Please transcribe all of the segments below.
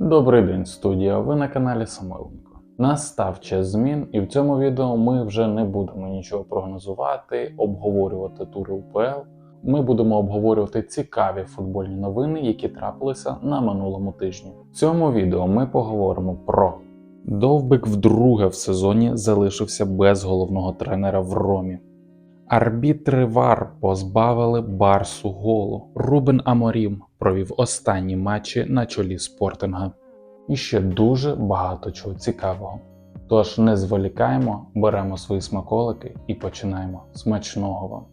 Добрий день, студія. Ви на каналі Самойленко. Настав час змін, і в цьому відео ми вже не будемо нічого прогнозувати, обговорювати тури УПЛ. Ми будемо обговорювати цікаві футбольні новини, які трапилися на минулому тижні. В цьому відео ми поговоримо про Довбик вдруге в сезоні залишився без головного тренера в Ромі. Арбітри ВАР позбавили Барсу голу. Рубен Аморім провів останні матчі на чолі спортинга. І ще дуже багато чого цікавого. Тож не зволікаємо, беремо свої смаколики і починаємо. Смачного вам!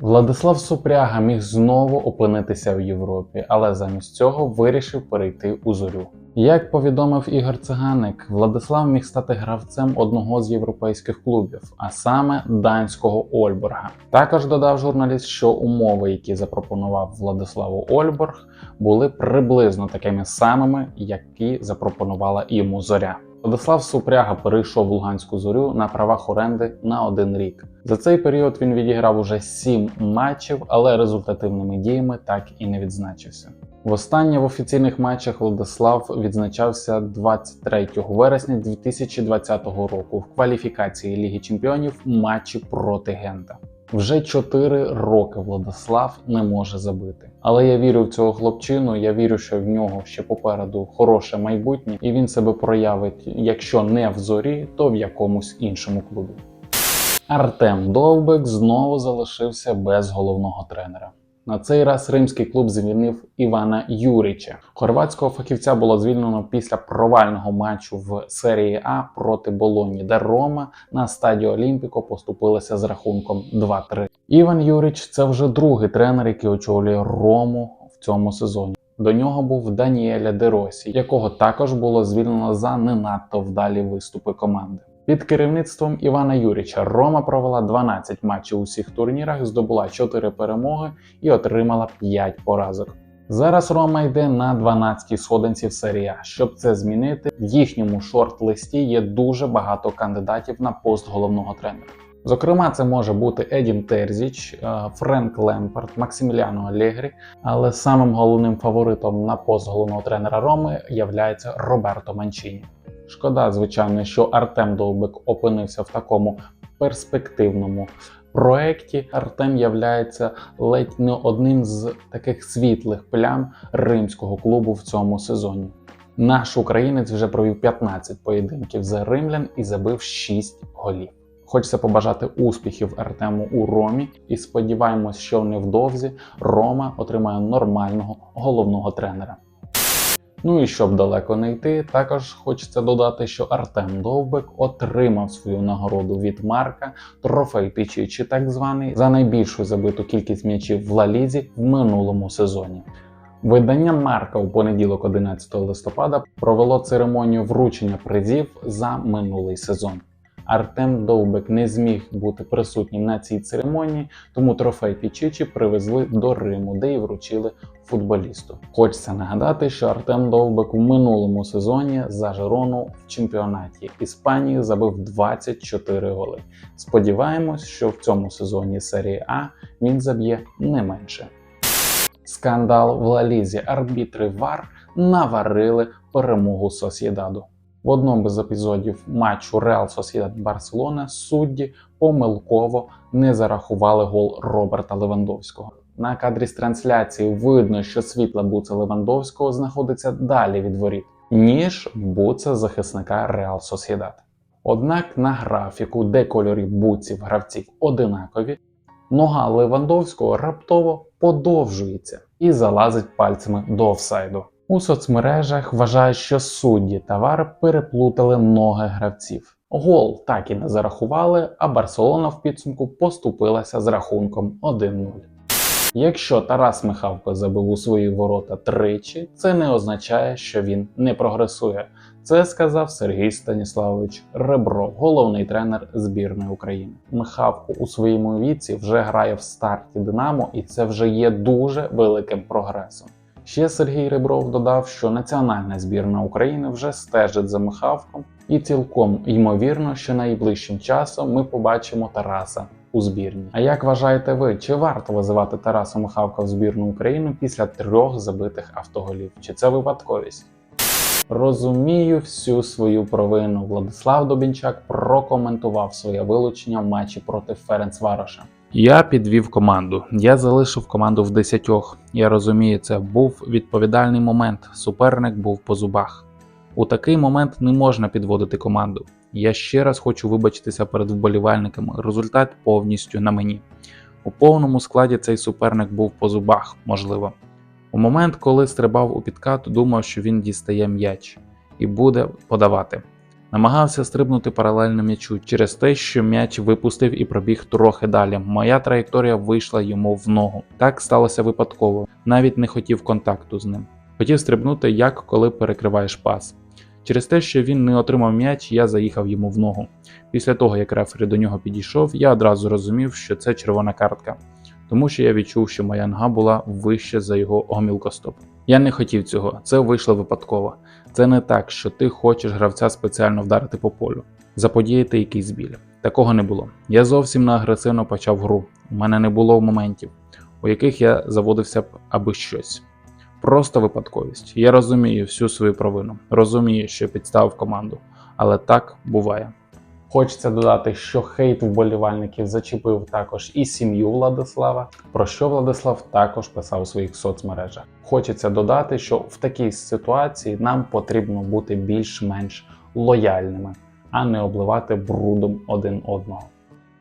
Владислав Супряга міг знову опинитися в Європі, але замість цього вирішив перейти у зорю. Як повідомив Ігор Циганик, Владислав міг стати гравцем одного з європейських клубів, а саме данського Ольборга. Також додав журналіст, що умови, які запропонував Владиславу Ольборг, були приблизно такими самими, які запропонувала йому зоря. Владислав Супряга перейшов в Луганську зорю на правах оренди на один рік. За цей період він відіграв уже сім матчів, але результативними діями так і не відзначився. Востаннє в офіційних матчах Владислав відзначався 23 вересня 2020 року в кваліфікації Ліги Чемпіонів матчі проти Гента. Вже 4 роки Владислав не може забити. Але я вірю в цього хлопчину. Я вірю, що в нього ще попереду хороше майбутнє, і він себе проявить, якщо не в зорі, то в якомусь іншому клубі. Артем Довбик знову залишився без головного тренера. На цей раз римський клуб звільнив Івана Юрича. Хорватського фахівця було звільнено після провального матчу в серії А проти Болоні, де Рома на стадії Олімпіко поступилася з рахунком 2-3. Іван Юрич це вже другий тренер, який очолює Рому в цьому сезоні. До нього був Даніеля Деросі, якого також було звільнено за не надто вдалі виступи команди. Під керівництвом Івана Юріча Рома провела 12 матчів у всіх турнірах, здобула 4 перемоги і отримала 5 поразок. Зараз Рома йде на 12-й сходинці в серії. Щоб це змінити, в їхньому шорт-листі є дуже багато кандидатів на пост головного тренера. Зокрема, це може бути Едін Терзіч, е, Френк Лемпард, Максиміліано Алегрі, але самим головним фаворитом на пост головного тренера Роми являється Роберто Манчіні. Шкода, звичайно, що Артем Довбик опинився в такому перспективному проєкті. Артем являється ледь не одним з таких світлих плям римського клубу в цьому сезоні. Наш українець вже провів 15 поєдинків за римлян і забив 6 голів. Хочеться побажати успіхів Артему у Ромі і сподіваємось, що невдовзі Рома отримає нормального головного тренера. Ну і щоб далеко не йти, також хочеться додати, що Артем Довбик отримав свою нагороду від Марка, трофей Пічічі, так званий, за найбільшу забиту кількість м'ячів в Лалізі в минулому сезоні. Видання Марка у понеділок, 11 листопада, провело церемонію вручення призів за минулий сезон. Артем Довбик не зміг бути присутнім на цій церемонії, тому трофей Пічичі привезли до Риму, де і вручили футболісту. Хочеться нагадати, що Артем Довбик у минулому сезоні за Жерону в чемпіонаті Іспанії забив 24 голи. Сподіваємось, що в цьому сезоні серії А він заб'є не менше. Скандал в Лалізі. Арбітри ВАР наварили перемогу Сосєдаду. В одному з епізодів матчу Реал Сосідат Барселона судді помилково не зарахували гол Роберта Левандовського. На кадрі з трансляції видно, що світла буца Левандовського знаходиться далі від воріт, ніж буца захисника Реал Сосідат. Однак на графіку, де кольори буців гравців одинакові, нога Левандовського раптово подовжується і залазить пальцями до офсайду. У соцмережах вважають, що судді та ВАР переплутали ноги гравців. Гол так і не зарахували, а Барселона в підсумку поступилася з рахунком 1-0. Якщо Тарас Михавко забив у свої ворота тричі, це не означає, що він не прогресує. Це сказав Сергій Станіславович Ребров, головний тренер збірної України. Михавко у своєму віці вже грає в старті Динамо, і це вже є дуже великим прогресом. Ще Сергій Ребров додав, що національна збірна України вже стежить за Михавком, і цілком ймовірно, що найближчим часом ми побачимо Тараса у збірні. А як вважаєте ви, чи варто визивати Тараса Михавка в збірну України після трьох забитих автоголів? Чи це випадковість? Розумію всю свою провину. Владислав Добінчак прокоментував своє вилучення в матчі проти Ференцвароша. Я підвів команду. Я залишив команду в десятьох. Я розумію, це був відповідальний момент. Суперник був по зубах. У такий момент не можна підводити команду. Я ще раз хочу вибачитися перед вболівальниками. Результат повністю на мені. У повному складі цей суперник був по зубах, можливо. У момент, коли стрибав у підкат, думав, що він дістає м'яч і буде подавати. Намагався стрибнути паралельно м'ячу через те, що м'яч випустив і пробіг трохи далі. Моя траєкторія вийшла йому в ногу. Так сталося випадково, навіть не хотів контакту з ним. Хотів стрибнути, як коли перекриваєш пас. Через те, що він не отримав м'яч, я заїхав йому в ногу. Після того, як рефері до нього підійшов, я одразу розумів, що це червона картка, тому що я відчув, що моя нога була вище за його гомілкостоп. Я не хотів цього, це вийшло випадково. Це не так, що ти хочеш гравця спеціально вдарити по полю, заподіяти якийсь біль. Такого не було. Я зовсім не агресивно почав гру. У мене не було моментів, у яких я заводився б аби щось. Просто випадковість. Я розумію всю свою провину, розумію, що підставив команду, але так буває. Хочеться додати, що хейт вболівальників зачепив також і сім'ю Владислава, про що Владислав також писав у своїх соцмережах. Хочеться додати, що в такій ситуації нам потрібно бути більш-менш лояльними, а не обливати брудом один одного.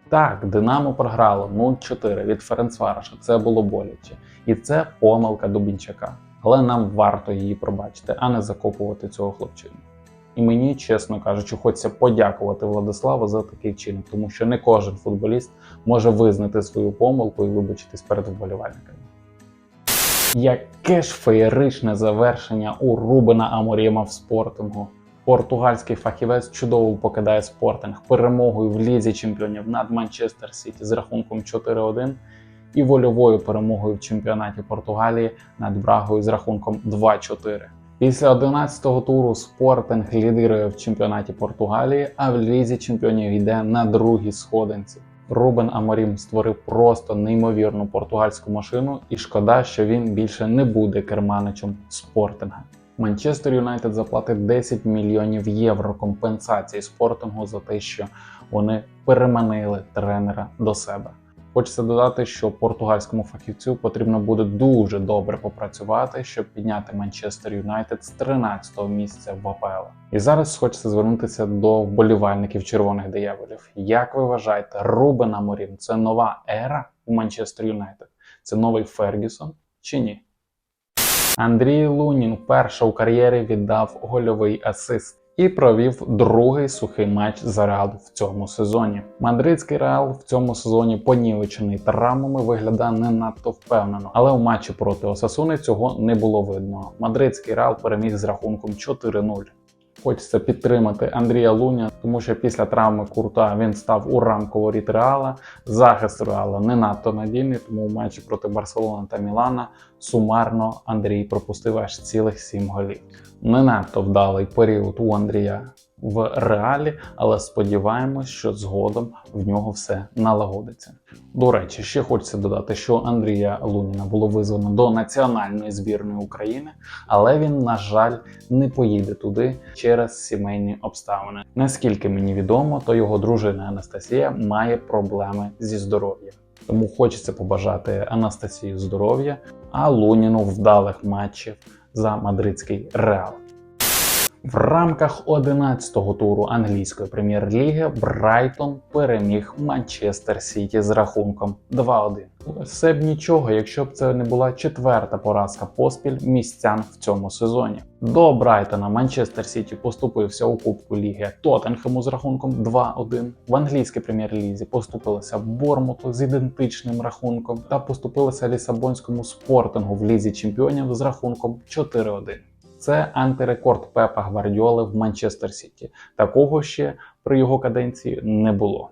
Так, Динамо програло 0-4 від Ференцвароша, це було боляче, і це помилка Дубінчака. Але нам варто її пробачити, а не закопувати цього хлопчину. І мені, чесно кажучи, хочеться подякувати Владиславу за такий вчинок, тому що не кожен футболіст може визнати свою помилку і вибачитись перед вболівальниками. Яке ж феєричне завершення у Рубена Аморіма в спортингу. Португальський фахівець чудово покидає спортинг перемогою в лізі чемпіонів над Манчестер Сіті з рахунком 4-1 і вольовою перемогою в чемпіонаті Португалії над Брагою з рахунком 2-4. Після 11-го туру Спортинг лідирує в чемпіонаті Португалії, а в лізі чемпіонів йде на другій сходинці. Рубен Аморім створив просто неймовірну португальську машину, і шкода, що він більше не буде керманичем спортинга. Манчестер Юнайтед заплатить 10 мільйонів євро компенсації спортингу за те, що вони переманили тренера до себе. Хочеться додати, що португальському фахівцю потрібно буде дуже добре попрацювати, щоб підняти Манчестер Юнайтед з 13-го місця в АПЛ. І зараз хочеться звернутися до вболівальників червоних дияволів. Як ви вважаєте, Рубен Аморім – це нова ера у Манчестер Юнайтед? Це новий Фергюсон чи ні? Андрій Лунін вперше у кар'єрі віддав гольовий асист і провів другий сухий матч за Реал в цьому сезоні. Мадридський Реал в цьому сезоні понівечений травмами виглядає не надто впевнено, але у матчі проти Осасуни цього не було видно. Мадридський Реал переміг з рахунком 4-0. Хочеться підтримати Андрія Луня, тому що після травми Курта він став у рамку Реала. Захист Реала не надто надійний, тому в матчі проти Барселони та Мілана сумарно Андрій пропустив аж цілих 7 голів. Не надто вдалий період у Андрія в реалі, але сподіваємось, що згодом в нього все налагодиться. До речі, ще хочеться додати, що Андрія Луніна було визвано до національної збірної України, але він, на жаль, не поїде туди через сімейні обставини. Наскільки мені відомо, то його дружина Анастасія має проблеми зі здоров'ям. Тому хочеться побажати Анастасії здоров'я, а Луніну вдалих матчів за мадридський реал. В рамках 11-го туру англійської прем'єр-ліги Брайтон переміг Манчестер Сіті з рахунком 2-1. Все б нічого, якщо б це не була четверта поразка поспіль містян в цьому сезоні. До Брайтона Манчестер Сіті поступився у Кубку Ліги Тоттенхему з рахунком 2-1. В англійській прем'єр-лізі поступилися Бормуту з ідентичним рахунком та поступилися Лісабонському спортингу в лізі чемпіонів з рахунком 4-1. Це антирекорд Пепа Гвардіоли в Манчестер Сіті. Такого ще при його каденції не було.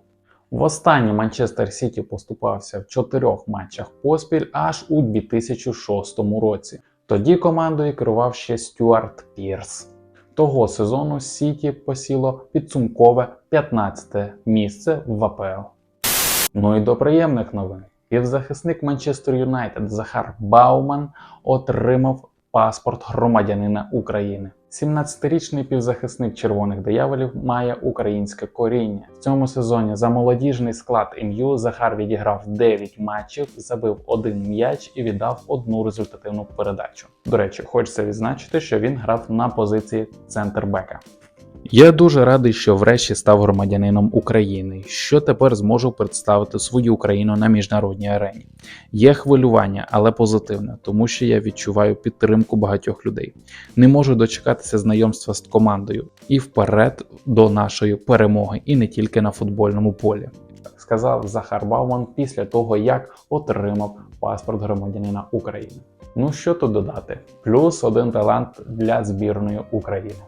Востаннє Манчестер Сіті поступався в чотирьох матчах поспіль аж у 2006 році. Тоді командою керував ще Стюарт Пірс. Того сезону Сіті посіло підсумкове 15-те місце в АПЛ. Ну і до приємних новин. Півзахисник Манчестер Юнайтед Захар Бауман отримав паспорт громадянина України. 17-річний півзахисник червоних дияволів має українське коріння. В цьому сезоні за молодіжний склад ім'ю Захар відіграв 9 матчів, забив один м'яч і віддав одну результативну передачу. До речі, хочеться відзначити, що він грав на позиції центрбека. Я дуже радий, що врешті став громадянином України, що тепер зможу представити свою Україну на міжнародній арені. Є хвилювання, але позитивне, тому що я відчуваю підтримку багатьох людей. Не можу дочекатися знайомства з командою і вперед до нашої перемоги, і не тільки на футбольному полі. Сказав Захар Бауман після того, як отримав паспорт громадянина України. Ну що тут додати? Плюс один талант для збірної України.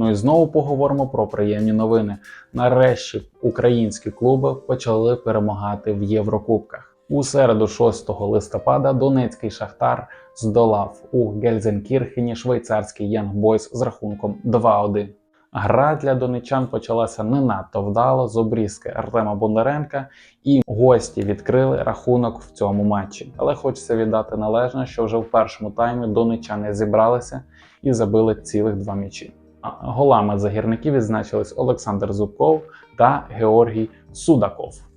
Ну і знову поговоримо про приємні новини. Нарешті українські клуби почали перемагати в Єврокубках. У середу, 6 листопада, Донецький Шахтар здолав у Гельзенкірхені швейцарський Янг Бойс з рахунком 2-1. Гра для донечан почалася не надто вдало з обрізки Артема Бондаренка, і гості відкрили рахунок в цьому матчі. Але хочеться віддати належне, що вже в першому таймі донечани зібралися і забили цілих два м'ячі. Голами загірників відзначились Олександр Зубков та Георгій Судаков.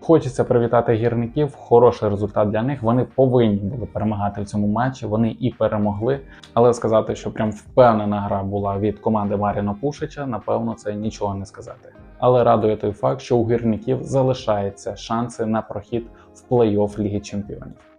Хочеться привітати гірників. Хороший результат для них. Вони повинні були перемагати в цьому матчі. Вони і перемогли. Але сказати, що прям впевнена гра була від команди Маріна Пушича, напевно, це нічого не сказати. Але радує той факт, що у гірників залишаються шанси на прохід в плей-офф Ліги Чемпіонів.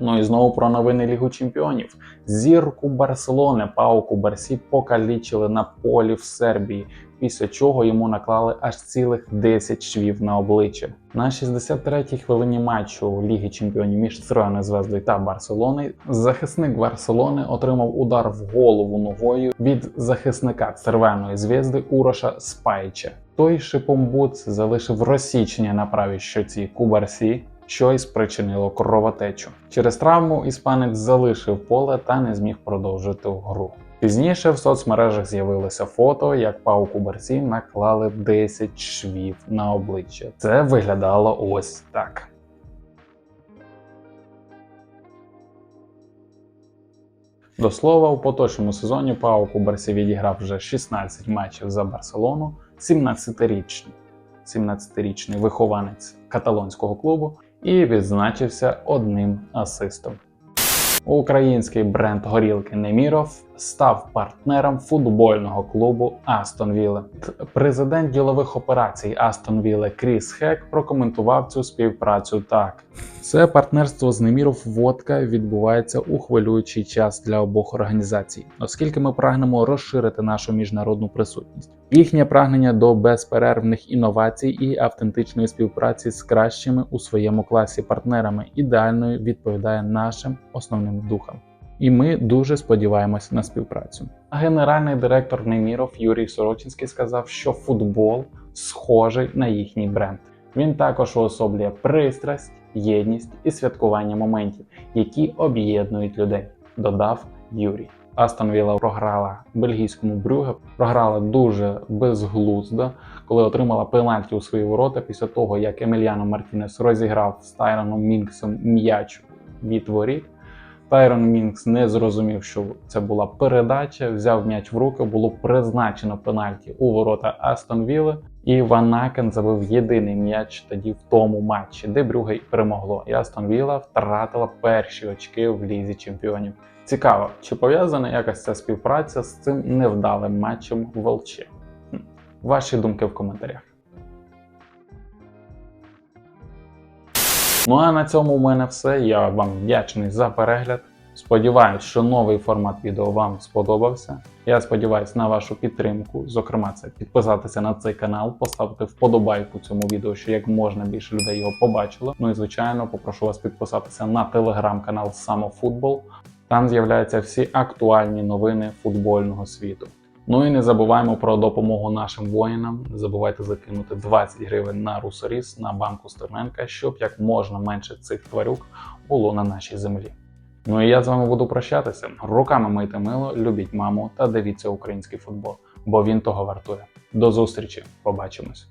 Ну і знову про новини Лігу Чемпіонів. Зірку Барселони Пауку Барсі покалічили на полі в Сербії, після чого йому наклали аж цілих 10 швів на обличчя. На 63-й хвилині матчу Ліги Чемпіонів між Цервеною Звездою та Барселоною захисник Барселони отримав удар в голову ногою від захисника Цервеної звезди Уроша Спайча. Той шипомбуц залишив розсічення на правій щоці Кубарсі, що й спричинило кровотечу. Через травму іспанець залишив поле та не зміг продовжити гру. Пізніше в соцмережах з'явилося фото, як пауку Барсі наклали 10 швів на обличчя. Це виглядало ось так. До слова, у поточному сезоні Пауку Барсі відіграв вже 16 матчів за Барселону, 17-річний 17-річний вихованець каталонського клубу і відзначився одним асистом. Український бренд горілки Неміров став партнером футбольного клубу Астон Вілла. Президент ділових операцій Астон Вілла Кріс Хек прокоментував цю співпрацю так: це партнерство з Неміров Водка відбувається у хвилюючий час для обох організацій, оскільки ми прагнемо розширити нашу міжнародну присутність. Їхнє прагнення до безперервних інновацій і автентичної співпраці з кращими у своєму класі партнерами ідеально відповідає нашим основним духам. І ми дуже сподіваємось на співпрацю. Генеральний директор Неміров Юрій Сорочинський сказав, що футбол схожий на їхній бренд. Він також уособлює пристрасть, єдність і святкування моментів, які об'єднують людей, додав Юрій. Астон Вілла програла бельгійському Брюге, програла дуже безглуздо, коли отримала пенальті у свої ворота після того, як Емельяно Мартінес розіграв з Тайроном Мінксом м'яч від воріт. Тайрон Мінкс не зрозумів, що це була передача, взяв м'яч в руки, було призначено пенальті у ворота Астон Вілли, і Ван Акен забив єдиний м'яч тоді в тому матчі, де Брюге перемогло. І Астон Вілла втратила перші очки в лізі чемпіонів. Цікаво, чи пов'язана якась ця співпраця з цим невдалим матчем в Волчі? Ваші думки в коментарях. Ну а на цьому у мене все. Я вам вдячний за перегляд. Сподіваюсь, що новий формат відео вам сподобався. Я сподіваюся на вашу підтримку. Зокрема, це підписатися на цей канал, поставити вподобайку цьому відео, що як можна більше людей його побачило. Ну і звичайно, попрошу вас підписатися на телеграм-канал Самофутбол. Там з'являються всі актуальні новини футбольного світу. Ну і не забуваємо про допомогу нашим воїнам. Не забувайте закинути 20 гривень на русоріс на банку Стерненка, щоб як можна менше цих тварюк було на нашій землі. Ну і я з вами буду прощатися. Руками мийте мило, любіть маму та дивіться український футбол, бо він того вартує. До зустрічі, побачимось.